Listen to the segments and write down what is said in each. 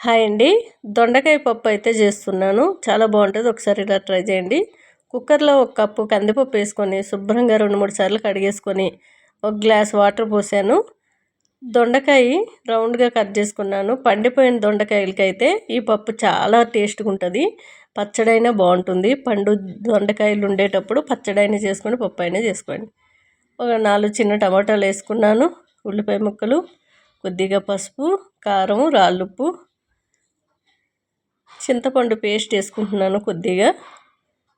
Hi అండి. దొండకాయ పప్పు అయితే చేస్తున్నాను. చాలా బాగుంటుంది. ఒకసారి ఇలా ట్రై చేయండి. కుక్కర్లో ఒక కప్పు కందిపప్పు వేసుకొని శుభ్రంగా రెండు మూడు సార్లు కడిగేసుకొని ఒక గ్లాస్ వాటర్ పోసాను. దొండకాయ రౌండ్గా కట్ చేసుకున్నాను. పండిపోయిన దొండకాయలకైతే ఈ పప్పు చాలా టేస్ట్గా ఉంటుంది. పచ్చడైనా బాగుంటుంది. పండు దొండకాయలు ఉండేటప్పుడు పచ్చడైనా చేసుకొని పప్పు అయినా చేసుకోండి. ఒక నాలుగు చిన్న టమాటాలు వేసుకున్నాను. ఉల్లిపాయ ముక్కలు కొద్దిగా పసుపు కారం రాళ్ళుప్పు చింతపండు పేస్ట్ వేసుకుంటున్నాను కొద్దిగా.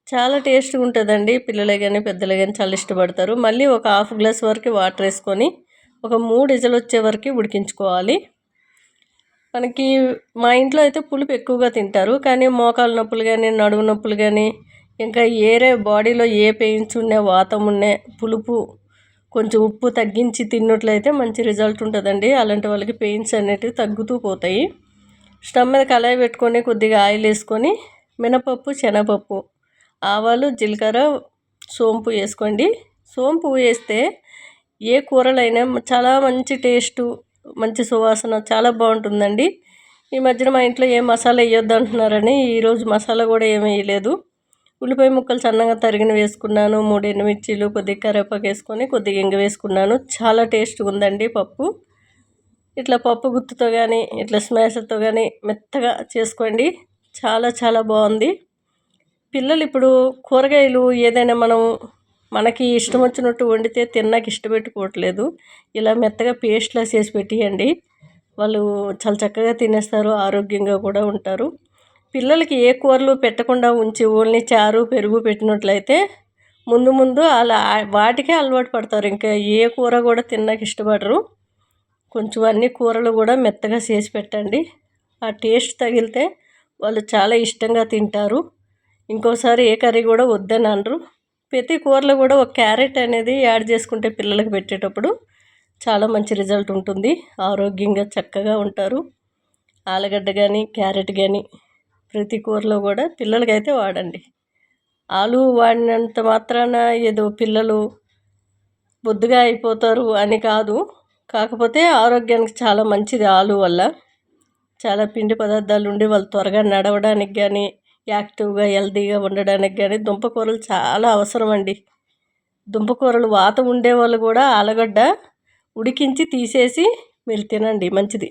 చాలా టేస్ట్గా ఉంటుందండి. పిల్లలే కానీ పెద్దలే కానీ చాలా ఇష్టపడతారు. మళ్ళీ ఒక హాఫ్ గ్లాస్ వరకు వాటర్ వేసుకొని ఒక మూడు ఇజలు వచ్చే వరకు ఉడికించుకోవాలి. మనకి మా ఇంట్లో అయితే పులుపు ఎక్కువగా తింటారు. కానీ మోకాలు నొప్పులు కానీ నడుము నొప్పులు కానీ ఇంకా ఏరే బాడీలో ఏ పెయిన్స్ ఉండే వాతం ఉండే పులుపు కొంచెం ఉప్పు తగ్గించి తిన్నట్లయితే మంచి రిజల్ట్ ఉంటుందండి. అలాంటి వాళ్ళకి పెయిన్స్ అనేటివి తగ్గుతూ పోతాయి. స్టవ్ మీద కళాయి పెట్టుకొని కొద్దిగా ఆయిల్ వేసుకొని మినపప్పు శనగపప్పు ఆవాలు జీలకర్ర సోంపు వేసుకోండి. సోంపు వేస్తే ఏ కూరలైనా చాలా మంచి టేస్టు మంచి సువాసన చాలా బాగుంటుందండి. ఈ మధ్యన మా ఇంట్లో ఏ మసాలా వేయొద్దు అంటున్నారని ఈరోజు మసాలా కూడా ఏమి వేయలేదు. ఉల్లిపాయ ముక్కలు సన్నగా తరిగిన వేసుకున్నాను మూడు ఎండుమిర్చీలు కొద్దిగా కరివేపాకు వేసుకొని కొద్దిగా ఇంగ వేసుకున్నాను. చాలా టేస్ట్గా ఉందండి పప్పు. ఇట్లా పప్పు గుత్తుతో కానీ ఇట్లా స్మాషర్తో కానీ మెత్తగా చేసుకోండి. చాలా చాలా బాగుంది. పిల్లలు ఇప్పుడు కూరగాయలు ఏదైనా మనం మనకి ఇష్టం వచ్చినట్టు వండితే తిన్నాక ఇష్టపెట్టుకోవట్లేదు. ఇలా మెత్తగా పేస్ట్లా చేసి పెట్టియండి. వాళ్ళు చాలా చక్కగా తినేస్తారు ఆరోగ్యంగా కూడా ఉంటారు. పిల్లలకి ఏ కూరలు పెట్టకుండా ఉంచి ఓన్లీ చారు పెరుగు పెట్టినట్లయితే ముందు ముందు అలా వాటికే అలవాటు పడతారు. ఇంకా ఏ కూర కూడా తిన్నాక ఇష్టపడరు. కొంచెం అన్ని కూరలు కూడా మెత్తగా చేసి పెట్టండి. ఆ టేస్ట్ తగిలితే వాళ్ళు చాలా ఇష్టంగా తింటారు. ఇంకోసారి ఏ కర్రీ కూడా వద్దని అనరు. ప్రతి కూరలో కూడా ఒక క్యారెట్ అనేది యాడ్ చేసుకుంటే పిల్లలకు పెట్టేటప్పుడు చాలా మంచి రిజల్ట్ ఉంటుంది. ఆరోగ్యంగా చక్కగా ఉంటారు. ఆలుగడ్డ కానీ క్యారెట్ కానీ ప్రతి కూరలో కూడా పిల్లలకైతే వాడండి. ఆలు వాడినంత మాత్రాన ఏదో పిల్లలు బొద్దుగా అయిపోతారు అని కాదు. కాకపోతే ఆరోగ్యానికి చాలా మంచిది ఆలు వల్ల. చాలా పిండి పదార్థాలు ఉండి వాళ్ళు త్వరగా నడవడానికి కానీ యాక్టివ్గా హెల్తీగా ఉండడానికి కానీ దుంపకూరలు చాలా అవసరం అండి దుంపకూరలు వాత ఉండేవాళ్ళు కూడా ఆలుగడ్డ ఉడికించి తీసేసి మీరు తినండి మంచిది.